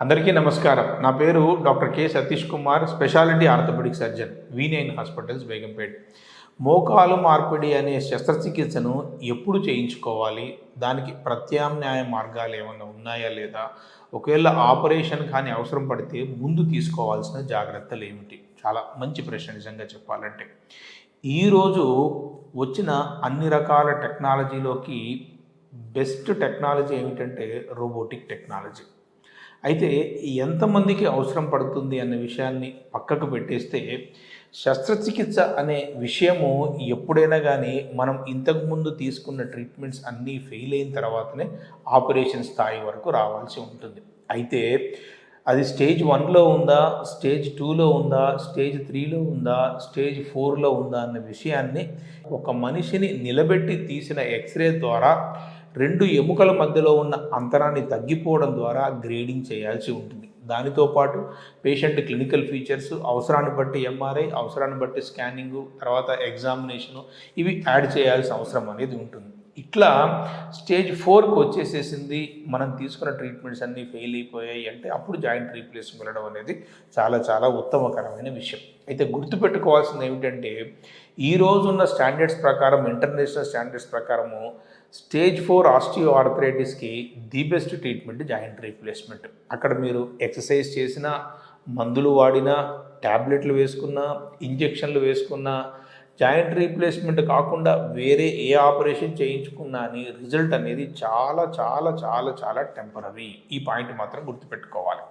అందరికీ నమస్కారం. నా పేరు doctor K Satish Kumar speciality orthopaedic surgeon V nine hospitals Begumpet. మోకాలు మార్పిడి అనే శస్త్రచికిత్సను ఎప్పుడు చేయించుకోవాలి? దానికి ప్రత్యామ్నాయ మార్గాలు ఏమైనా ఉన్నాయా లేదా? ఒకవేళ ఆపరేషన్ కానీ అవసరం పడితే ముందు తీసుకోవాల్సిన జాగ్రత్తలు ఏమిటి? చాలా మంచి ప్రశ్న నిజంగా చెప్పాలంటే. ఈరోజు వచ్చిన అన్ని రకాల టెక్నాలజీలోకి బెస్ట్ టెక్నాలజీ ఏమిటంటే రోబోటిక్ టెక్నాలజీ. అయితే ఎంతమందికి అవసరం పడుతుంది అనే విషయాన్ని పక్కకు పెట్టేస్తే శస్త్రచికిత్స అనే విషయము ఎప్పుడైనా కానీ మనం ఇంతకుముందు తీసుకున్న ట్రీట్మెంట్స్ అన్నీ ఫెయిల్ అయిన తర్వాతనే ఆపరేషన్ స్థాయి వరకు రావాల్సి ఉంటుంది. అయితే అది స్టేజ్ వన్లో ఉందా స్టేజ్ టూలో ఉందా స్టేజ్ త్రీలో ఉందా స్టేజ్ ఫోర్లో ఉందా అన్న విషయాన్ని ఒక మనిషిని నిలబెట్టి తీసిన ఎక్స్రే ద్వారా రెండు ఎముకల మధ్యలో ఉన్న అంతరాన్ని తగ్గిపోవడం ద్వారా గ్రేడింగ్ చేయాల్సి ఉంటుంది. దానితో పాటు పేషెంట్ క్లినికల్ ఫీచర్స్ అవసరాన్ని బట్టి ఎంఆర్ఐ అవసరాన్ని బట్టి స్కానింగు తర్వాత ఎగ్జామినేషను ఇవి యాడ్ చేయాల్సిన అవసరం అనేది ఉంటుంది. ఇట్లా స్టేజ్ ఫోర్కి వచ్చేసేసింది మనం తీసుకున్న ట్రీట్మెంట్స్ అన్నీ ఫెయిల్ అయిపోయాయి అంటే అప్పుడు జాయింట్ రీప్లేస్ వెళ్ళడం అనేది చాలా చాలా ఉత్తమకరమైన విషయం. అయితే గుర్తుపెట్టుకోవాల్సింది ఏమిటంటే ఈ రోజు ఉన్న స్టాండర్డ్స్ ప్రకారం ఇంటర్నేషనల్ స్టాండర్డ్స్ ప్రకారము స్టేజ్ ఫోర్ ఆస్టియో ఆర్థరైటిస్కి the best treatment joint replacement. అక్కడ మీరు ఎక్సర్సైజ్ చేసినా మందులు వాడినా ట్యాబ్లెట్లు వేసుకున్నా ఇంజెక్షన్లు వేసుకున్నా జాయింట్ రీప్లేస్మెంట్ కాకుండా వేరే ఏ ఆపరేషన్ చేయించుకున్నా అని రిజల్ట్ అనేది చాలా చాలా చాలా చాలా టెంపరీ ఈ పాయింట్ మాత్రం గుర్తుపెట్టుకోవాలి.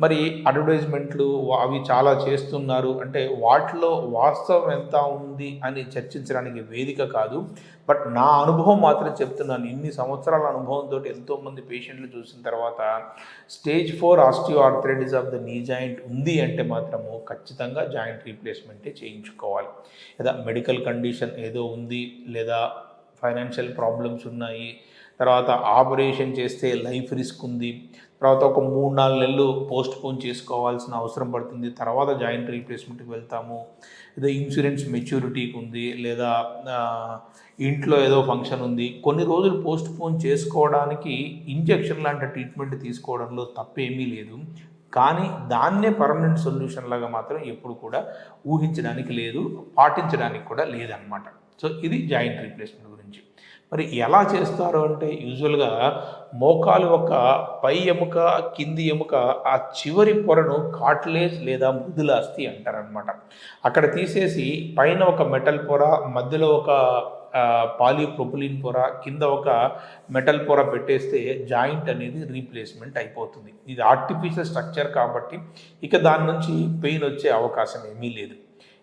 మరి అడ్వర్టైజ్మెంట్లు అవి చాలా చేస్తున్నారు. అంటే వాటిలో వాస్తవం ఎంత ఉంది అని చర్చించడానికి వేదిక కాదు. బట్ నా అనుభవం మాత్రం చెప్తున్నాను. ఇన్ని సంవత్సరాల అనుభవంతో ఎంతోమంది పేషెంట్లు చూసిన తర్వాత stage four osteoarthritis of the knee joint ఉంది అంటే మాత్రము ఖచ్చితంగా జాయింట్ రీప్లేస్మెంటే చేయించుకోవాలి. లేదా మెడికల్ కండిషన్ ఏదో ఉంది. లేదా ఫైనాన్షియల్ ప్రాబ్లమ్స్ ఉన్నాయి. తర్వాత ఆపరేషన్ చేస్తే లైఫ్ రిస్క్ ఉంది. తర్వాత ఒక మూడు నాలుగు నెలలు పోస్ట్ పోన్ చేసుకోవాల్సిన అవసరం పడుతుంది. తర్వాత జాయింట్ రీప్లేస్మెంట్కి వెళ్తాము. ఏదో ఇన్సూరెన్స్ మెచ్యూరిటీకి ఉంది. లేదా ఇంట్లో ఏదో ఫంక్షన్ ఉంది. కొన్ని రోజులు పోస్ట్ పోన్ చేసుకోవడానికి ఇంజెక్షన్ లాంటి ట్రీట్మెంట్ తీసుకోవడంలో తప్పేమీ లేదు. కానీ దాన్నే పర్మనెంట్ సొల్యూషన్ లాగా మాత్రం ఎప్పుడు కూడా ఊహించడానికి లేదు పాటించడానికి కూడా లేదనమాట సో ఇది జాయింట్ రీప్లేస్మెంట్ గురించి. మరి ఎలా చేస్తారు అంటే యూజువల్గా మోకాలు ఒక పై ఎముక కింది ఎముక ఆ చివరి పొరను కాట్లేజ్ లేదా మృదులాస్తి అంటారనమాట అక్కడ తీసేసి పైన ఒక మెటల్ పొర మధ్యలో ఒక పాలిప్రొపులిన్ పొర కింద ఒక మెటల్ పొర పెట్టేస్తే జాయింట్ అనేది రీప్లేస్మెంట్ అయిపోతుంది. ఇది ఆర్టిఫిషియల్ స్ట్రక్చర్ కాబట్టి ఇక దాని నుంచి పెయిన్ వచ్చే అవకాశం ఏమీ లేదు.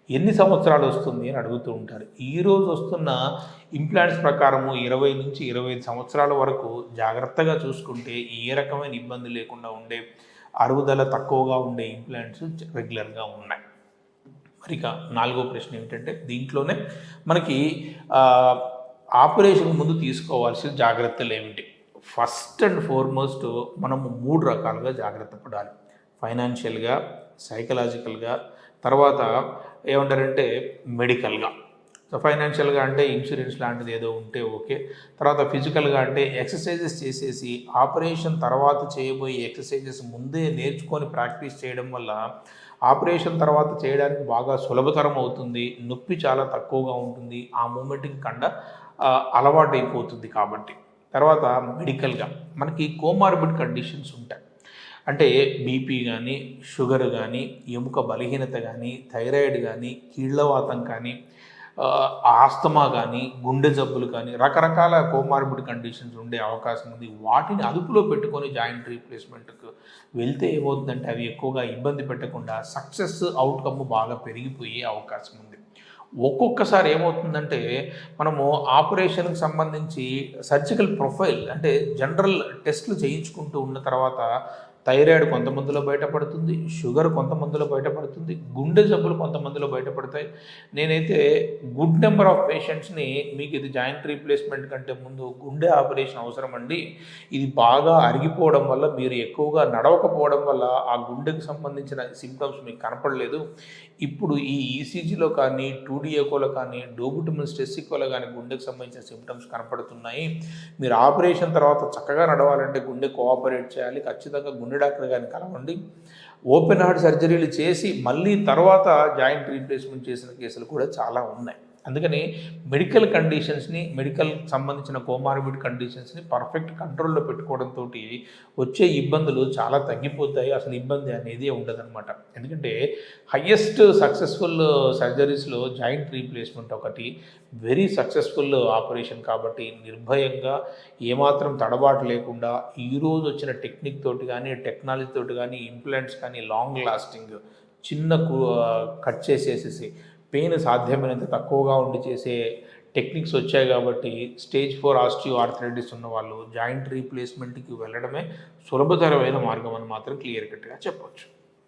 ఎన్ని సంవత్సరాలు వస్తుంది అని అడుగుతూ ఉంటారు. ఈ రోజు వస్తున్న ఇంప్లాంట్స్ ప్రకారము ఇరవై నుంచి ఇరవై ఐదు సంవత్సరాల వరకు జాగ్రత్తగా చూసుకుంటే ఏ రకమైన ఇబ్బంది లేకుండా ఉండే అరుగుదల తక్కువగా ఉండే ఇంప్లాంట్స్ రెగ్యులర్గా ఉన్నాయి. మరి ఇక నాలుగో ప్రశ్న ఏమిటంటే దీంట్లోనే మనకి ఆపరేషన్ ముందు తీసుకోవాల్సిన జాగ్రత్తలు ఏమిటి? ఫస్ట్ అండ్ ఫార్మోస్ట్ మనము మూడు రకాలుగా జాగ్రత్త పడాలి. ఫైనాన్షియల్గా సైకలాజికల్గా తర్వాత ఏమంటారంటే మెడికల్గా. సో ఫైనాన్షియల్గా అంటే ఇన్సూరెన్స్ లాంటిది ఏదో ఉంటే ఓకే. తర్వాత ఫిజికల్గా అంటే ఎక్సర్సైజెస్ చేసేసి ఆపరేషన్ తర్వాత చేయబోయే ఎక్సర్సైజెస్ ముందే నేర్చుకొని ప్రాక్టీస్ చేయడం వల్ల ఆపరేషన్ తర్వాత చేయడానికి బాగా సులభతరం అవుతుంది నొప్పి చాలా తక్కువగా ఉంటుంది ఆ మూమెంట్కి కండ అలవాటు అయిపోతుంది కాబట్టి. తర్వాత మెడికల్గా మనకి కోమార్బిడ్ కండిషన్స్ ఉంటాయి. అంటే బీపీ కానీ షుగర్ కానీ ఎముక బలహీనత కానీ థైరాయిడ్ కానీ కీళ్ళవాతం కానీ ఆస్తమా కానీ గుండె జబ్బులు కానీ రకరకాల కోమార్బిడ్ కండిషన్స్ ఉండే అవకాశం ఉంది. వాటిని అదుపులో పెట్టుకొని జాయింట్ రీప్లేస్మెంట్కు వెళ్తే ఏమవుతుందంటే అవి ఎక్కువగా ఇబ్బంది పెట్టకుండా సక్సెస్ అవుట్కమ్ బాగా పెరిగిపోయే అవకాశం ఉంది. ఒక్కొక్కసారి ఏమవుతుందంటే మనము ఆపరేషన్కి సంబంధించి సర్జికల్ ప్రొఫైల్ అంటే జనరల్ టెస్ట్లు చేయించుకుంటూ ఉన్న తర్వాత థైరాయిడ్ కొంతమందిలో బయటపడుతుంది షుగర్ కొంతమందిలో బయటపడుతుంది గుండె జబ్బులు కొంతమందిలో బయటపడతాయి. నేనైతే గుడ్ నెంబర్ ఆఫ్ పేషెంట్స్ని మీకు ఇది జాయింట్ రీప్లేస్మెంట్ కంటే ముందు గుండె ఆపరేషన్ అవసరం అండి. ఇది బాగా అరిగిపోవడం వల్ల మీరు ఎక్కువగా నడవకపోవడం వల్ల ఆ గుండెకు సంబంధించిన సిమ్టమ్స్ మీకు కనపడలేదు. ఇప్పుడు ఈ ఈసీజీలో కానీ టూడిఏకోలో కానీ డోబుటమిన్ స్టెసికోలో కానీ గుండెకు సంబంధించిన సిమ్టమ్స్ కనపడుతున్నాయి. మీరు ఆపరేషన్ తర్వాత చక్కగా నడవాలంటే గుండె కోఆపరేట్ చేయాలి. ఖచ్చితంగా గుండె గుండె డాక్టర్ గారిని కలవండి. ఓపెన్ హార్ట్ సర్జరీలు చేసి మళ్ళీ తర్వాత జాయింట్ రీప్లేస్మెంట్ చేసిన కేసులు కూడా చాలా ఉన్నాయి. అందుకని మెడికల్ కండిషన్స్ని మెడికల్ సంబంధించిన కోమార్బిడ్ కండిషన్స్ని పర్ఫెక్ట్ కంట్రోల్లో పెట్టుకోవడంతో వచ్చే ఇబ్బందులు చాలా తగ్గిపోతాయి. అసలు ఇబ్బంది అనేది ఉండదన్నమాట. ఎందుకంటే హయ్యెస్ట్ సక్సెస్ఫుల్ సర్జరీస్లో జాయింట్ రీప్లేస్మెంట్ ఒకటి వెరీ సక్సెస్ఫుల్ ఆపరేషన్ కాబట్టి నిర్భయంగా ఏమాత్రం తడబాటు లేకుండా ఈరోజు వచ్చిన టెక్నిక్ తోటి కానీ టెక్నాలజీ తోటి కానీ ఇంప్లాంట్స్ కానీ లాంగ్ లాస్టింగ్ చిన్న కట్ చేసేసేసి పెయిన్ సాధ్యమైనంత తక్కువగా ఉండి చేసే టెక్నిక్స్ వచ్చాయి కాబట్టి స్టేజ్ ఫోర్ ఆస్టియో ఆర్థరైటిస్ ఉన్న వాళ్ళు జాయింట్ రీప్లేస్మెంట్కి వెళ్ళడమే సులభతరమైన మార్గం అని మాత్రం క్లియర్ కట్గా చెప్పవచ్చు